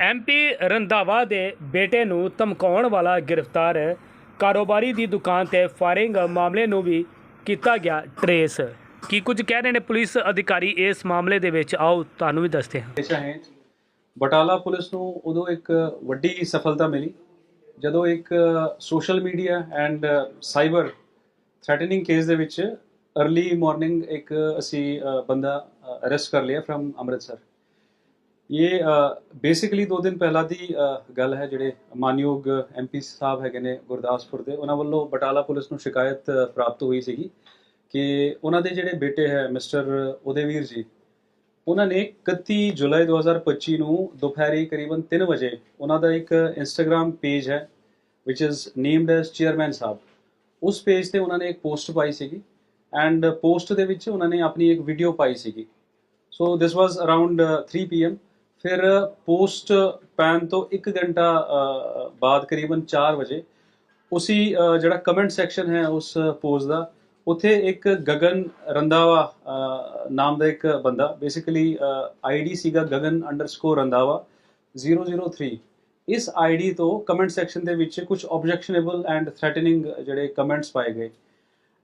MP Randhawa ਦੇ ਬੇਟੇ ਨੂੰ ਧਮਕਾਉਣ ਵਾਲਾ ਗ੍ਰਿਫਤਾਰ ਕਾਰੋਬਾਰੀ ਦੀ ਦੁਕਾਨ ਤੇ ਫਾਇਰਿੰਗ ਮਾਮਲੇ ਨੂੰ ਵੀ ਕੀਤਾ ਗਿਆ ਟਰੇਸ। ਕੀ ਕੁਝ ਕਹਿ ਰਹੇ ਨੇ ਪੁਲਿਸ ਅਧਿਕਾਰੀ ਇਸ ਮਾਮਲੇ ਦੇ ਵਿੱਚ? ਆਓ ਤੁਹਾਨੂੰ ਵੀ ਦੱਸਦੇ ਹਾਂ। ਬਟਾਲਾ ਪੁਲਿਸ ਨੂੰ ਉਦੋਂ ਇੱਕ ਵੱਡੀ ਸਫਲਤਾ ਮਿਲੀ, ਜਦੋਂ ਇੱਕ social media and cyber threatening case ਦੇ ਵਿੱਚ अर्ਲੀ ਮਾਰਨਿੰਗ ਇੱਕ ਅਸੀਂ ਬੰਦਾ ਅਰੈਸਟ ਕਰ ਲਿਆ ਫਰਮ ਅੰਮ੍ਰਿਤਸਰ। ਇਹ ਬੇਸਿਕਲੀ ਦੋ ਦਿਨ ਪਹਿਲਾਂ ਦੀ ਗੱਲ ਹੈ ਜਿਹੜੇ ਮਾਨਯੋਗ ਐਮਪੀ ਸਾਹਿਬ ਹੈਗੇ ਨੇ ਗੁਰਦਾਸਪੁਰ ਦੇ, ਉਹਨਾਂ ਵੱਲੋਂ ਬਟਾਲਾ ਪੁਲਿਸ ਨੂੰ ਸ਼ਿਕਾਇਤ ਪ੍ਰਾਪਤ ਹੋਈ ਸੀਗੀ ਕਿ ਉਹਨਾਂ ਦੇ ਜਿਹੜੇ ਬੇਟੇ ਹੈ ਮਿਸਟਰ ਉਦੇਵੀਰ ਜੀ, ਉਹਨਾਂ ਨੇ 31 ਜੁਲਾਈ 2025 ਨੂੰ ਦੁਪਹਿਰੇ ਕਰੀਬਨ 3 ਵਜੇ ਉਹਨਾਂ ਦਾ ਇੱਕ ਇੰਸਟਾਗ੍ਰam ਪੇਜ ਹੈ, which is named as chairman Sahib. ਉਸ ਪੇਜ ਤੇ ਉਹਨਾਂ ਨੇ ਇੱਕ ਪੋਸਟ ਪਾਈ ਸੀਗੀ ਐਂਡ ਪੋਸਟ ਦੇ ਵਿੱਚ ਉਹਨਾਂ ਨੇ ਆਪਣੀ ਇੱਕ ਵੀਡੀਓ ਪਾਈ ਸੀਗੀ। So this was around 3 PM ਫਿਰ ਪੋਸਟ ਪੈਨ ਤੋਂ 1 ਘੰਟਾ ਅ, ਬਾਅਦ ਕਰੀਬਨ 4 ਵਜੇ ਉਸੀ ਅ, ਜਿਹੜਾ ਕਮੈਂਟ ਸੈਕਸ਼ਨ ਹੈ ਉਸ ਪੋਸਟ ਦਾ ਉੱਥੇ ਇੱਕ ਗਗਨ ਰੰਦਾਵਾ ਅ, ਨਾਮ ਦਾ ਇੱਕ ਬੰਦਾ ਬੇਸਿਕਲੀ ਆਈਡੀ ਸੀਗਾ ਗਗਨ ਅੰਡਰਸਕੋਰ ਰੰਦਾਵਾ 003 ਇਸ ਆਈਡੀ ਤੋਂ ਕਮੈਂਟ ਸੈਕਸ਼ਨ ਦੇ ਵਿੱਚ ਕੁਝ ਆਬਜੈਕਸ਼ਨੇਬਲ ਐਂਡ ਥ੍ਰੈਟਨਿੰਗ ਜਿਹੜੇ ਕਮੈਂਟਸ ਪਾਏ ਗਏ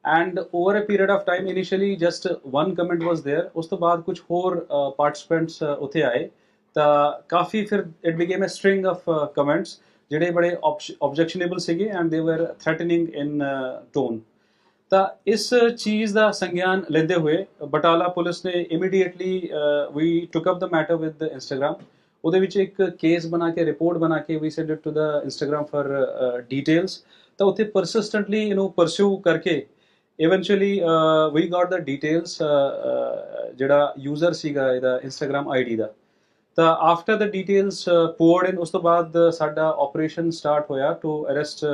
and over a period of time initially just one comment was there ਉਸ ਤੋਂ ਬਾਅਦ ਕੁਝ ਹੋਰ ਪਾਰਟਿਸਪੈਂਟਸ ਉੱਥੇ ਆਏ ਤਾਂ ਕਾਫੀ ਫਿਰ it became a string of comments ਜਿਹੜੇ ਬੜੇ ਆਬਜੈਕਸ਼ਨੇਬਲ ਸੀਗੇ ਐਂਡ ਦੇ ਵਰ ਥ੍ਰੈਟਨਿੰਗ ਇਨ ਟੋਨ ਤਾਂ ਇਸ ਚੀਜ਼ ਦਾ ਸੰਗਿਆਨ ਲੈਂਦੇ ਹੋਏ ਬਟਾਲਾ ਪੁਲਿਸ ਨੇ immediately we took up the matter with Instagram ਉਹਦੇ ਵਿੱਚ ਇੱਕ ਕੇਸ ਬਣਾ ਕੇ ਰਿਪੋਰਟ ਬਣਾ ਕੇ we send it to the Instagram for details ਤਾਂ ਉੱਥੇ ਪਰਸਿਸਟੈਂਟਲੀ ਇਹਨੂੰ ਪਰਸਿਊ ਕਰਕੇ eventually we got the details ਜਿਹੜਾ ਯੂਜ਼ਰ ਸੀਗਾ ਇਹਦਾ ਇੰਸਟਾਗ੍ਰam ਆਈਡੀ ਦਾ। ਤਾਂ ਆਫਟਰ ਦ ਡੀਟੇਲਸ ਪੋਰਡ ਇਨ ਉਸ ਤੋਂ ਬਾਅਦ uh, ਸਾਡਾ ਆਪਰੇਸ਼ਨ ਸਟਾਰਟ ਹੋਇਆ ਟੂ ਅਰੈਸਟ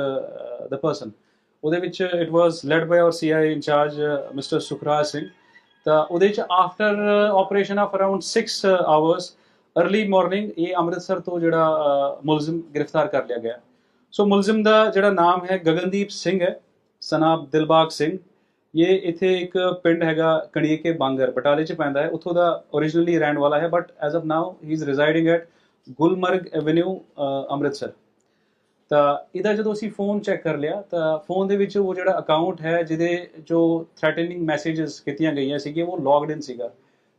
ਦ ਪਰਸਨ ਉਹਦੇ ਵਿੱਚ it was led by our CI in-charge mister Sukhraj Singh ਤਾਂ ਉਹਦੇ 'ਚ after operation of around 6 hours early morning ਇਹ ਅੰਮ੍ਰਿਤਸਰ ਤੋਂ ਜਿਹੜਾ ਅ, ਮੁਲਜ਼ਮ ਗ੍ਰਿਫਤਾਰ ਕਰ ਲਿਆ ਗਿਆ। ਸੋ ਮੁਲਜ਼ਮ ਦਾ ਜਿਹੜਾ ਨਾਮ ਹੈ ਗਗਨਦੀਪ ਸਿੰਘ ਹੈ ਸਨਾਬ ਦਿਲਬਾਗ ਸਿੰਘ। ਇਹ ਇੱਥੇ ਇੱਕ ਪਿੰਡ ਹੈਗਾ ਕਣੀਕੇ ਬਾਂਗਰ, ਬਟਾਲੇ ਚ ਪੈਂਦਾ ਹੈ। ਉੱਥੋਂ ਦਾ originally ਰਹਿਣ ਵਾਲਾ ਹੈ but as of now he is residing at Gulmarg avenue Amritsar. ਤਾਂ ਇਹਦਾ ਜਦੋਂ ਅਸੀਂ ਫੋਨ ਚੈੱਕ ਕਰ ਲਿਆ, ਤਾਂ ਫੋਨ ਦੇ ਵਿੱਚ ਉਹ ਜਿਹੜਾ ਅਕਾਊਂਟ ਹੈ, ਜਿਹਦੇ ਜੋ ਥ੍ਰੈਟਨਿੰਗ ਮੈਸੇजेस ਕੀਤੀਆਂ ਗਈਆਂ ਸੀਗੀਆਂ, ਉਹ ਲੌਗਡ ਇਨ ਸੀਗਾ।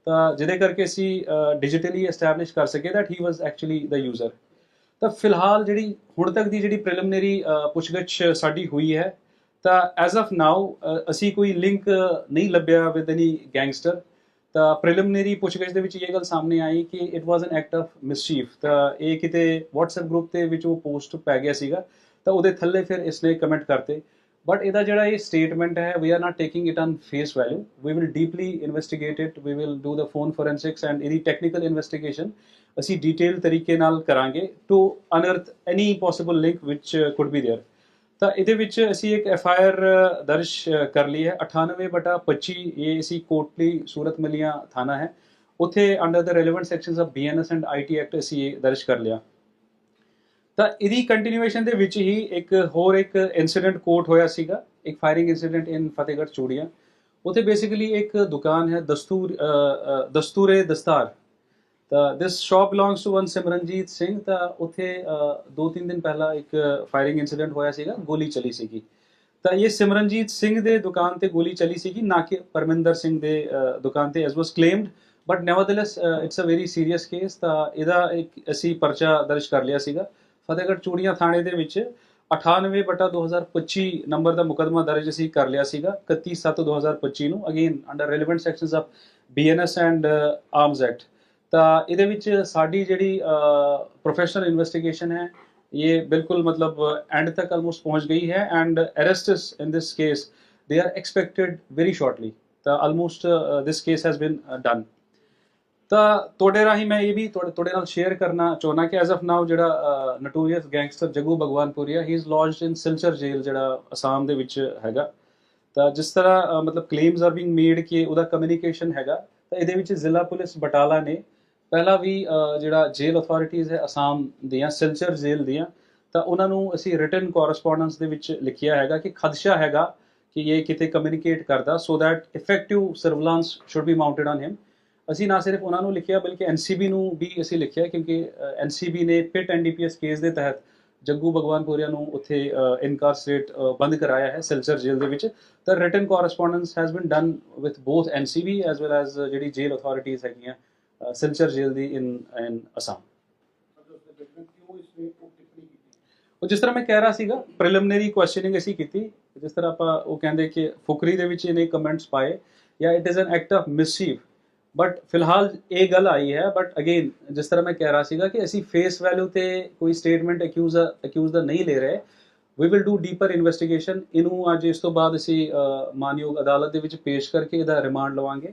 ਤਾਂ ਜਿਹਦੇ ਕਰਕੇ ਅਸੀਂ ਡਿਜੀਟਲੀ ਐਸਟੈਬਲਿਸ਼ ਕਰ ਸਕੇ that he was actually the user ਤਾਂ ਫਿਲਹਾਲ ਜਿਹੜੀ ਹੁਣ ਤੱਕ ਦੀ ਜਿਹੜੀ ਪ੍ਰੀਲਿਮਿਨਰੀ ਪੁੱਛਗਿੱਛ ਸਾਡੀ ਹੋਈ ਹੈ ਤਾਂ ਐਜ਼ ਆਫ ਨਾਓ ਅਸੀਂ ਕੋਈ ਲਿੰਕ ਨਹੀਂ ਲੱਭਿਆ ਵਿਦ ਐਨੀ ਗੈਂਗਸਟਰ ਤਾਂ ਪ੍ਰੀਲਿਮਿਨਰੀ ਪੁੱਛਗਿੱਛ ਦੇ ਵਿੱਚ ਇਹ ਗੱਲ ਸਾਹਮਣੇ ਆਈ ਕਿ it was an act of mischief ਤਾਂ ਇਹ ਕਿਤੇ WhatsApp ਗਰੁੱਪ ਦੇ ਵਿੱਚ ਉਹ ਪੋਸਟ ਪੈ ਗਿਆ ਸੀਗਾ ਤਾਂ ਉਹਦੇ ਥੱਲੇ ਫਿਰ ਇਸਨੇ ਕਮੈਂਟ ਕਰਤੇ ਬਟ ਇਹਦਾ ਜਿਹੜਾ ਇਹ ਸਟੇਟਮੈਂਟ ਹੈ we are not taking it on face value we will deeply investigate it we will do the phone forensics and ਇਹਦੀ ਟੈਕਨੀਕਲ ਇਨਵੈਸਟੀਗੇਸ਼ਨ ਅਸੀਂ ਡੀਟੇਲ ਤਰੀਕੇ ਨਾਲ ਕਰਾਂਗੇ to unearth any possible link which could be there ਤਾਂ ਇਹਦੇ ਵਿੱਚ ਅਸੀਂ ਇੱਕ ਐਫ ਆਈ ਆਰ ਦਰਜ ਕਰ ਲਈ ਹੈ। 98 ਬਟਾ 25 ਇਹ ਅਸੀਂ ਕੋਟਲੀ ਸੂਰਤ ਮਲੀਆਂ ਥਾਣਾ ਹੈ। ਉੱਥੇ under the relevant sections of BNS and IT act ਅਸੀਂ ਇਹ ਦਰਜ ਕਰ ਲਿਆ। ਤਾਂ ਇਹਦੀ ਕੰਟੀਨਿਊਏਸ਼ਨ ਦੇ ਵਿੱਚ ਹੀ ਇੱਕ ਹੋਰ ਇੱਕ ਇਨਸੀਡੈਂਟ ਕੋਟ ਹੋਇਆ ਸੀਗਾ। ਇੱਕ ਫਾਇਰਿੰਗ ਇਨਸੀਡੈਂਟ ਇਨ ਫਤਿਹਗੜ੍ਹ ਚੂੜੀਆਂ। ਉੱਥੇ ਬੇਸਿਕਲੀ ਇੱਕ ਦੁਕਾਨ ਹੈ ਦਸਤੂਰ ਦਸਤੂਰੇ ਦਸਤਾਰ। ਤਾਂ this shop belongs to one Simranjeet Singh ਤਾਂ ਉੱਥੇ ਅ, ਦੋ ਤਿੰਨ ਦਿਨ ਪਹਿਲਾਂ ਇੱਕ ਫਾਇਰਿੰਗ ਇਨਸੀਡੈਂਟ ਹੋਇਆ ਸੀਗਾ ਗੋਲੀ ਚਲੀ ਸੀਗੀ। ਤਾਂ ਇਹ ਸਿਮਰਨਜੀਤ ਸਿੰਘ ਦੇ ਦੁਕਾਨ ਤੇ ਗੋਲੀ ਚਲੀ ਸੀਗੀ ਨਾ ਕਿ ਪਰਮਿੰਦਰ ਸਿੰਘ ਦੇ ਦੁਕਾਨ ਤੇ as was claimed but nevertheless it's a very serious case ਤਾਂ ਇਹਦਾ ਇੱਕ ਅਸੀਂ ਪਰਚਾ ਦਰਜ ਕਰ ਲਿਆ ਸੀਗਾ। ਫਤਿਹਗੜ੍ਹ ਚੂੜੀਆਂ ਥਾਣੇ ਦੇ ਵਿੱਚ 98 ਬਟਾ 2025 ਨੰਬਰ ਦਾ ਮੁਕਦਮਾ ਦਰਜ ਅਸੀਂ ਕਰ ਲਿਆ ਸੀਗਾ 31 7 2025 ਨੂੰ again under relevant sections of BNS and arms act ਤਾਂ ਇਹਦੇ ਵਿੱਚ ਸਾਡੀ ਜਿਹੜੀ ਪ੍ਰੋਫੈਸ਼ਨਲ ਇਨਵੈਸਟੀਗੇਸ਼ਨ ਹੈ, ਇਹ ਬਿਲਕੁਲ ਮਤਲਬ ਐਂਡ ਤੱਕ ਆਲਮੋਸਟ ਪਹੁੰਚ ਗਈ ਹੈ and arrests in this case they are expected very shortly ਤਾਂ almost this case has been done ਤਾਂ ਤੁਹਾਡੇ ਰਾਹੀਂ ਮੈਂ ਇਹ ਵੀ ਤੁਹਾਡੇ ਨਾਲ ਸ਼ੇਅਰ ਕਰਨਾ ਚਾਹੁੰਦਾ ਕਿ ਐਜ਼ ਆਫ ਨਾਓ ਜਿਹੜਾ notorious gangster Jaggu Bhagwanpuria he is lodged in Silchar jail ਜਿਹੜਾ ਅਸਾਮ ਦੇ ਵਿੱਚ ਹੈਗਾ। ਤਾਂ ਜਿਸ ਤਰ੍ਹਾਂ ਮਤਲਬ ਕਲੇਮਸ ਆਰ ਬੀਇੰਗ ਮੇਡ ਕਿ ਉਹਦਾ ਕਮਿਊਨੀਕੇਸ਼ਨ ਹੈਗਾ, ਤਾਂ ਇਹਦੇ ਵਿੱਚ ਜ਼ਿਲ੍ਹਾ ਪੁਲਿਸ ਬਟਾਲਾ ਨੇ ਪਹਿਲਾਂ ਵੀ ਜਿਹੜਾ ਜੇਲ੍ਹ ਅਥਾਰਟੀਆਂ ਹੈ ਅਸਾਮ ਦੀਆਂ, ਸਿਲਚਰ ਜੇਲ੍ਹ ਦੀਆਂ, ਤਾਂ ਉਹਨਾਂ ਨੂੰ ਅਸੀਂ ਰਿਟਨ ਕੋਰਸਪੋਂਡੈਂਸ ਦੇ ਵਿੱਚ ਲਿਖਿਆ ਹੈਗਾ ਕਿ ਖਦਸ਼ਾ ਹੈਗਾ ਕਿ ਇਹ ਕਿਤੇ ਕਮਿਊਨੀਕੇਟ ਕਰਦਾ so that effective surveillance should be mounted on him. ਅਸੀਂ ਨਾ ਸਿਰਫ ਉਹਨਾਂ ਨੂੰ ਲਿਖਿਆ, ਬਲਕਿ ਐਨਸੀਬੀ ਨੂੰ ਵੀ ਅਸੀਂ ਲਿਖਿਆ, ਕਿਉਂਕਿ ਐਨਸੀਬੀ ਨੇ ਪਿਟ ਐਨਡੀਪੀਐਸ ਕੇਸ ਦੇ ਤਹਿਤ ਜੱਗੂ ਭਗਵਾਨਪੁਰੀਆ ਨੂੰ ਉੱਥੇ ਇਨਕਾਰਸਰੇਟ ਬੰਦ ਕਰਾਇਆ ਹੈ ਸਿਲਚਰ ਜੇਲ੍ਹ ਦੇ ਵਿੱਚ। ਤਾਂ written correspondence has been done with both NCB as well as ਜਿਹੜੀ ਜੇਲ੍ਹ ਅਥਾਰਟੀਜ਼ ਹੈਗੀਆਂ ਸਿਲਚਰ ਜੇਲ੍ਹ ਦੀ ਇਨ ਇਨ ਅਸਾਮ। ਉਹ ਜਿਸ ਤਰ੍ਹਾਂ ਮੈਂ ਕਹਿ ਰਿਹਾ ਸੀਗਾ ਪ੍ਰੀਲਿਮਿਨਰੀ ਕੁਐਸਚਨਿੰਗ ਅਸੀਂ ਕੀਤੀ, ਜਿਸ ਤਰ੍ਹਾਂ ਆਪਾਂ ਉਹ ਕਹਿੰਦੇ ਕਿ ਫੁਕਰੀ ਦੇ ਵਿੱਚ ਇਹਨੇ ਕਮੈਂਟਸ ਪਾਏ, ਜਾਂ it is an act of mischief but ਫਿਲਹਾਲ ਇਹ ਗੱਲ ਆਈ ਹੈ ਬਟ ਅਗੇਨ ਜਿਸ ਤਰ੍ਹਾਂ ਮੈਂ ਕਹਿ ਰਿਹਾ ਸੀਗਾ ਕਿ ਅਸੀਂ ਫੇਸ ਵੈਲਿਊ ਤੇ ਕੋਈ ਸਟੇਟਮੈਂਟ ਅਕਿਊਜ਼ ਅਕਿਊਜ਼ ਦਾ ਨਹੀਂ ਲੈ ਰਹੇ। We will do deeper investigation ਇਹਨੂੰ ਅੱਜ ਇਸ ਤੋਂ ਬਾਅਦ ਅਸੀਂ ਮਾਨਯੋਗ ਅਦਾਲਤ ਦੇ ਵਿੱਚ ਪੇਸ਼ ਕਰਕੇ ਇਹਦਾ ਰਿਮਾਂਡ ਲਵਾਂਗੇ।